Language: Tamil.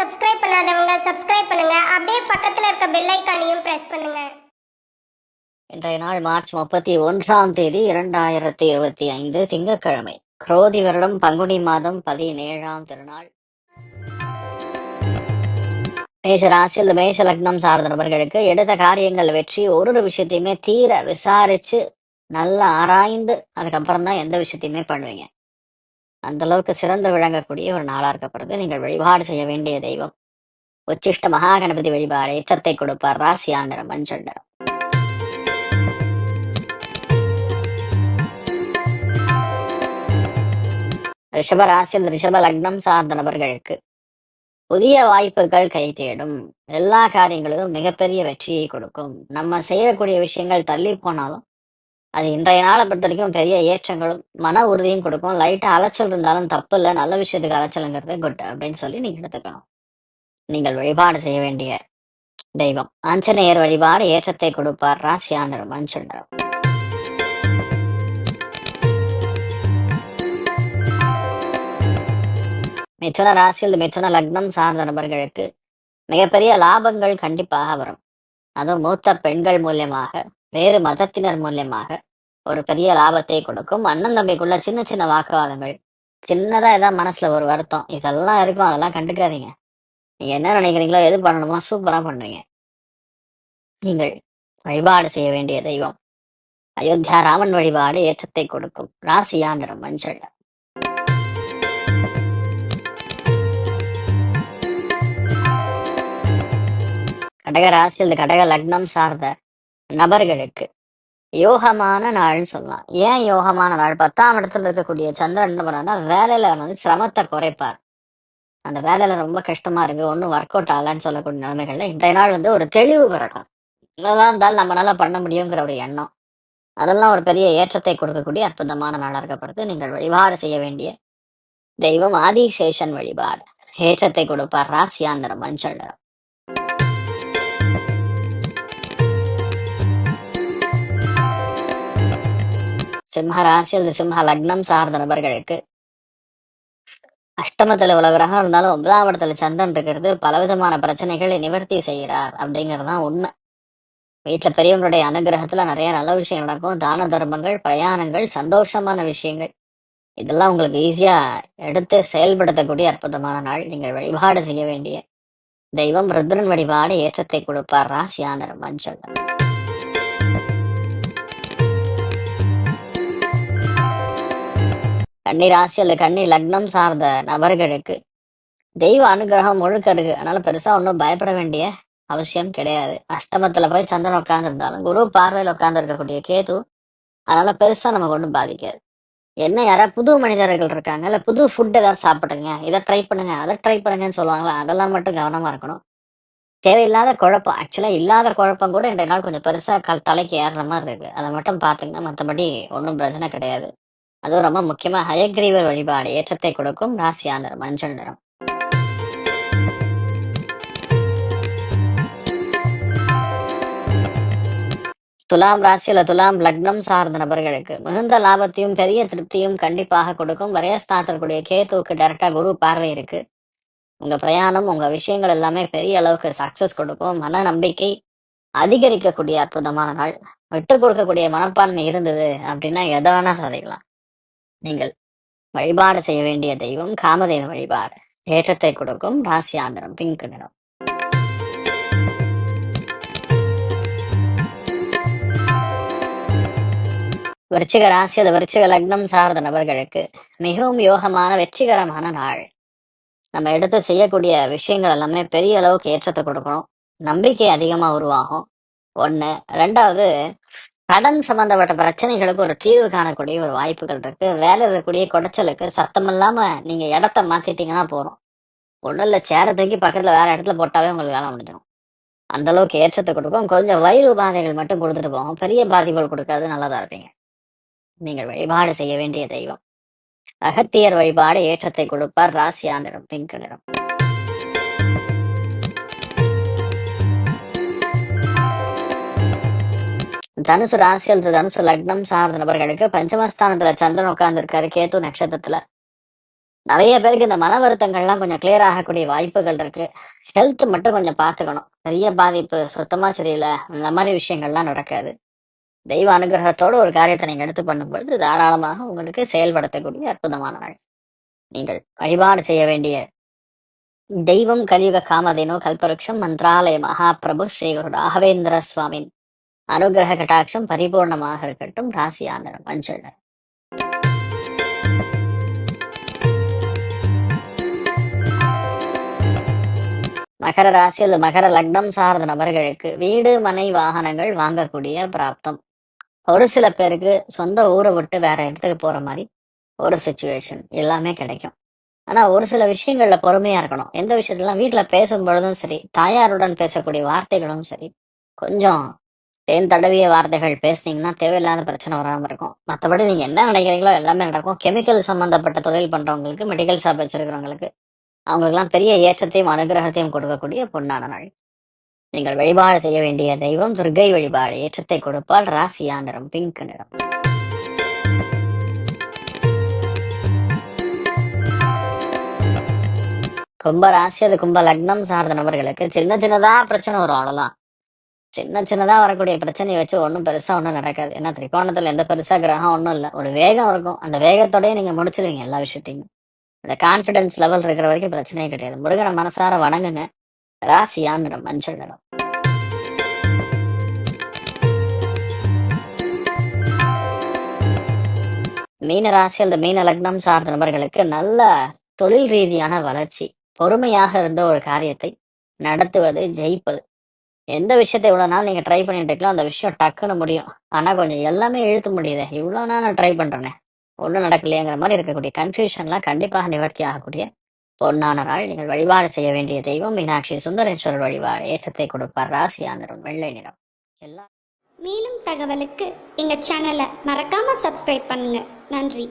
சப்ஸ்கிரைப் பண்ணுங்க. அப்படியே பக்கத்துல இருக்க பெல் ஐக்கானையும் பிரஸ் பண்ணுங்க. இன்றைய நாள் மார்ச் முப்பத்தி ஒன்றாம் தேதி இரண்டாயிரத்தி இருபத்தி ஐந்து திங்கட்கிழமை. குரோதி வருடம் பங்குனி மாதம் பதினேழாம் திருநாள். மேஷ ராசியில் மேஷ லக்னம் சார்ந்த நபர்களுக்கு எடுத்த காரியங்கள் வெற்றி ஒரு ஒரு விஷயத்தையுமே தீர விசாரிச்சு நல்லா ஆராய்ந்து அதுக்கப்புறம் தான் எந்த விஷயத்தையுமே பண்ணுவீங்க. அந்த அளவுக்கு சிறந்து விளங்கக்கூடிய ஒரு நாளா இருக்கப்படுது. நீங்கள் வழிபாடு செய்ய வேண்டிய தெய்வம். உச்சிஷ்ட மகா கணபதி வழிபாடு ஏற்றத்தை கொடுப்பார் ராசியாந்திரம் மஞ்சள் நிறம். ரிஷப ராசியில் ரிஷப லக்னம் சார்ந்த நபர்களுக்கு புதிய வாய்ப்புகள் கை தேடும். எல்லா காரியங்களிலும் மிகப்பெரிய வெற்றியை கொடுக்கும். நம்ம செய்யக்கூடிய விஷயங்கள் தள்ளி போனாலும் அது இன்றைய நாளை பொறுத்த வரைக்கும் பெரிய ஏற்றங்களும் மன உறுதியும் கொடுக்கும். லைட்டா அலைச்சல் இருந்தாலும் தப்பு இல்லை. நல்ல விஷயத்துக்கு அலைச்சலுங்கிறது குட் அப்படின்னு சொல்லி நீங்க எடுத்துக்கணும். நீங்கள் வழிபாடு செய்ய வேண்டிய தெய்வம். ஆஞ்சநேயர் வழிபாடு ஏற்றத்தை கொடுப்பார். ராசியானர் மஞ்சள் நிறம். மிதுன ராசியில் மிதுன லக்னம் சார்ந்த நபர்களுக்கு மிகப்பெரிய லாபங்கள் கண்டிப்பாக வரும். அதுவும் மூத்த பெண்கள் மூலியமாக. வேறு மதத்தினர் மூலியமாக ஒரு பெரிய லாபத்தை கொடுக்கும். அண்ணன் தம்பிக்குள்ள சின்ன சின்ன வாக்குவாதங்கள் சின்னதா ஏதாவது மனசுல ஒரு வருத்தம் இதெல்லாம் இருக்கும். அதெல்லாம் கண்டுக்காதீங்க. நீங்க என்ன நினைக்கிறீங்களோ எது பண்ணணுமோ சூப்பரா பண்ணுவீங்க. நீங்கள் வழிபாடு செய்ய வேண்டிய தெய்வம். அயோத்தியா ராமன் வழிபாடு ஏற்றத்தை கொடுக்கும். ராசியா நிறம் மஞ்சள். கடக ராசியில் கடக லக்னம் சார்ந்த நபர்களுக்கு. யோகமான நாள்னு சொல்லலாம். ஏன் யோகமான நாள்? பத்தாம் இடத்துல இருக்கக்கூடிய சந்திரன் என்ன பண்ணாருன்னா வேலையில வந்து சிரமத்தை குறைப்பார். அந்த வேலையில ரொம்ப கஷ்டமா இருக்கு. ஒன்றும் ஒர்க் அவுட் ஆகலன்னு சொல்லக்கூடிய நிலைமைகள்ல இன்றைய நாள் வந்து ஒரு தெளிவு பிறக்கும் என்னதான் இருந்தாலும் நம்மளால பண்ண முடியுங்கிற ஒரு எண்ணம். அதெல்லாம் ஒரு பெரிய ஏற்றத்தை கொடுக்கக்கூடிய அற்புதமான நாளாக இருக்கப்படுது. நீங்கள் வழிபாடு செய்ய வேண்டிய தெய்வம் ஆதிசேஷன் வழிபாடு. ஏற்றத்தை கொடுப்பார் ராசியாந்திரம் மஞ்சள் நிறம். சிம்ம ராசி அல்லது சிம்ம லக்னம் சார்ந்த நபர்களுக்கு அஷ்டமத்துல உள்ள கிரகம் இருந்தாலும் ஒன்பதாம் இடத்துல சந்திரன் இருக்கிறது பலவிதமான பிரச்சனைகளை நிவர்த்தி செய்கிறார் அப்படிங்கறதுதான் உண்மை. வீட்டுல பெரியவங்களுடைய அனுகிரகத்துல நிறைய நல்ல விஷயம் நடக்கும். தான தர்மங்கள் பிரயாணங்கள் சந்தோஷமான விஷயங்கள். இதெல்லாம் உங்களுக்கு ஈஸியா எடுத்து செயல்படுத்தக்கூடிய அற்புதமான நாள். நீங்கள் வழிபாடு செய்ய வேண்டிய தெய்வம் ருத்ரன் வழிபாடு ஏற்றத்தை கொடுப்பார் ராசியானர் மஞ்சள். கன்னி ராசி அல்ல கன்னி லக்னம் சார்ந்த நபர்களுக்கு தெய்வ அனுகிரகம் முழுக்க இருக்கு அதனால பெருசா ஒன்றும் பயப்பட வேண்டிய அவசியம் கிடையாது. அஷ்டமத்துல போய் சந்திரன் உட்கார்ந்துருந்தாலும் குரு பார்வையில் உட்கார்ந்து இருக்கக்கூடிய கேது அதனால பெருசா நமக்கு ஒன்றும் பாதிக்காது. என்ன யாராவது புது மனிதர்கள் இருக்காங்க இல்ல புது ஃபுட் ஏதாவது சாப்பிடுங்க இதை ட்ரை பண்ணுங்க அதை ட்ரை பண்ணுங்கன்னு சொல்லுவாங்களா அதெல்லாம் மட்டும் கவனமா இருக்கணும். தேவையில்லாத குழப்பம் ஆக்சுவலா இல்லாத குழப்பம் கூட இன்றைய நாள் கொஞ்சம் பெருசா கல் தலைக்கு ஏறுற மாதிரி இருக்கு. அதை மட்டும் பாத்துங்க மற்றபடி ஒன்றும் பிரச்சனை கிடையாது. அதுவும் ரொம்ப முக்கியமா ஹயக்ரீவர் வழிபாடு ஏற்றத்தை கொடுக்கும் ராசியான மஞ்சள் நிறம். துலாம் ராசியில துலாம் லக்னம் சார்ந்த நபர்களுக்கு மிகுந்த லாபத்தையும் பெரிய திருப்தியும் கண்டிப்பாக கொடுக்கும். வரையஸ்தானத்திற்குரிய கேத்துவுக்கு டைரக்டா குரு பார்வை இருக்கு. உங்க பிரயாணம் உங்க விஷயங்கள் எல்லாமே பெரிய அளவுக்கு சக்சஸ் கொடுக்கும். மன நம்பிக்கை அதிகரிக்கக்கூடிய அற்புதமான நாள். விட்டு கொடுக்கக்கூடிய மனப்பான்மை இருந்தது அப்படின்னா எதை வேணா சாதிக்கலாம். நீங்கள் வழிபாடு செய்ய வேண்டிய தெய்வம் காமதேவ வழிபாடு. ஏற்றத்தை கொடுக்கும் ராசியாந்திரம் பிங்க் நிறம். விருச்சிக ராசி அது விருச்சிக லக்னம் சார்ந்த நபர்களுக்கு மிகவும் யோகமான வெற்றிகரமான நாள். நம்ம எடுத்து செய்யக்கூடிய விஷயங்கள் எல்லாமே பெரிய அளவுக்கு ஏற்றத்தை கொடுக்கணும். நம்பிக்கை அதிகமா உருவாகும். ஒண்ணு. ரெண்டாவது கடன் சம்பந்தப்பட்ட பிரச்சனைகளுக்கு ஒரு தீர்வு காணக்கூடிய ஒரு வாய்ப்புகள் இருக்கு. வேலை இருக்கக்கூடிய குடைச்சலுக்கு சத்தம் இல்லாம நீங்க இடத்த மாத்திட்டீங்கன்னா போறோம் உடல்ல இல்ல சேரை தூக்கி பக்கத்துல வேற இடத்துல போட்டாவே உங்களுக்கு வேலை முடிஞ்சிடும். அந்த அளவுக்கு ஏற்றத்தை கொடுக்கும். கொஞ்சம் வயிறு பாதைகள் மட்டும் கொடுத்துட்டு போகும் பெரிய பாதிப்புகள் கொடுக்காது. நல்லதா இருப்பீங்க. நீங்கள் வழிபாடு செய்ய வேண்டிய தெய்வம். அகத்தியர் வழிபாடு ஏற்றத்தை கொடுப்பார். ராசியா நிறம் பிங்க் நிறம் தனுசு ராசி அல்லது தனுசு லக்னம் சார்ந்த நபர்களுக்கு பஞ்சமஸ்தானத்துல சந்திரன் உட்கார்ந்து இருக்காரு கேத்து நட்சத்திரத்துல. நிறைய பேருக்கு இந்த மன வருத்தங்கள்லாம் கொஞ்சம் கிளியர் ஆகக்கூடிய வாய்ப்புகள் இருக்கு. ஹெல்த் மட்டும் கொஞ்சம் பார்த்துக்கணும். பெரிய பாதிப்பு சுத்தமா சரியில்லை அந்த மாதிரி விஷயங்கள்லாம் நடக்காது. தெய்வ அனுகிரகத்தோட ஒரு காரியத்தை நீங்க எடுத்து பண்ணும்போது தாராளமாக உங்களுக்கு செயல்படுத்தக்கூடிய அற்புதமான நாள். நீங்கள் வழிபாடு செய்ய வேண்டிய தெய்வம் கலியுக காமதேனோ கல்பருக்ஷம் மந்திராலய மகாபிரபு ஸ்ரீ குரு ராகவேந்திர சுவாமின் அனுகிரக கட்டாட்சம் பரிபூர்ணமாக இருக்கட்டும். ராசியான மஞ்சள். நிறம். மகர ராசி அல்லது மகர லக்னம் சார்ந்த நபர்களுக்கு வீடு மனை வாகனங்கள் வாங்கக்கூடிய பிராப்தம். ஒரு சில பேருக்கு சொந்த ஊரை விட்டு வேற இடத்துக்கு போற மாதிரி ஒரு சுச்சுவேஷன் எல்லாமே கிடைக்கும். ஆனா ஒரு சில விஷயங்கள்ல பொறுமையா இருக்கணும். எந்த விஷயத்தெல்லாம் வீட்டுல பேசும் பொழுதும் சரி தாயாருடன் பேசக்கூடிய வார்த்தைகளும் சரி கொஞ்சம் தேன் தடவிய வார்த்தைகள் பேசுனீங்கன்னா தேவையில்லாத பிரச்சனை வராம இருக்கும். மற்றபடி நீங்க என்ன நினைக்கிறீங்களோ எல்லாமே நடக்கும். கெமிக்கல் சம்பந்தப்பட்ட தொழில் பண்றவங்களுக்கு மெடிக்கல் ஷாப் வச்சிருக்கிறவங்களுக்கு அவங்களுக்கெல்லாம் பெரிய ஏற்றத்தையும் அனுகிரகத்தையும் கொடுக்கக்கூடிய பொன்னான நாள். நீங்கள் வழிபாடு செய்ய வேண்டிய தெய்வம் துர்கை வழிபாடு. ஏற்றத்தை கொடுப்பால் ராசியா நிறம் பிங்க் நிறம். கும்ப ராசி அது கும்ப லக்னம் சார்ந்த நபர்களுக்கு சின்ன சின்னதா பிரச்சனை வரும் அவ்வளவுதான். சின்ன சின்னதா வரக்கூடிய பிரச்சனையை வச்சு ஒன்றும் பெருசா ஒன்றும் நடக்காது. ஏன்னா திரிகோணத்துல எந்த பெருசா கிரகம் ஒன்றும் இல்லை. ஒரு வேகம் இருக்கும். அந்த வேகத்தோடய நீங்க முடிச்சிருவீங்க எல்லா விஷயத்தையும். அந்த கான்பிடன்ஸ் லெவல் இருக்கிற வரைக்கும் பிரச்சனையே கிடையாது. முருகனை மனசார வணங்குங்க. ராசியா நிறம் மஞ்சள் நிறம் மீன ராசி அல்லது மீன லக்னம் சார்ந்த நபர்களுக்கு நல்ல தொழில் ரீதியான வளர்ச்சி பொறுமையாக இருந்த ஒரு காரியத்தை நடத்துவது ஜெயிப்பது. எந்த விஷயத்த இவ்வளோ நாள் நீங்கள் ட்ரை பண்ணிட்டு இருக்கலாம் அந்த விஷயம் டக்குன்னு முடியும். ஆனால் கொஞ்சம் எல்லாமே இழுத்து முடியுது. இவ்வளோ நாள் நான் ட்ரை பண்றேனே. ஒன்றும் நடக்கலையேங்கிற மாதிரி இருக்கக்கூடிய கன்ஃபியூஷன்லாம் கண்டிப்பாக நிவர்த்தி ஆகக்கூடிய பொன்னான நாள். நீங்கள் வழிபாடு செய்ய வேண்டிய தெய்வம் மீனாட்சி சுந்தரேஸ்வரர் வழிபாடு. ஏற்றத்தை கொடுப்பார் ராசியா நிறம் வெள்ளை நிறம். எல்லா மேலும் தகவலுக்கு எங்கள் சேனலை மறக்காமல் சப்ஸ்கிரைப் பண்ணுங்கள் நன்றி.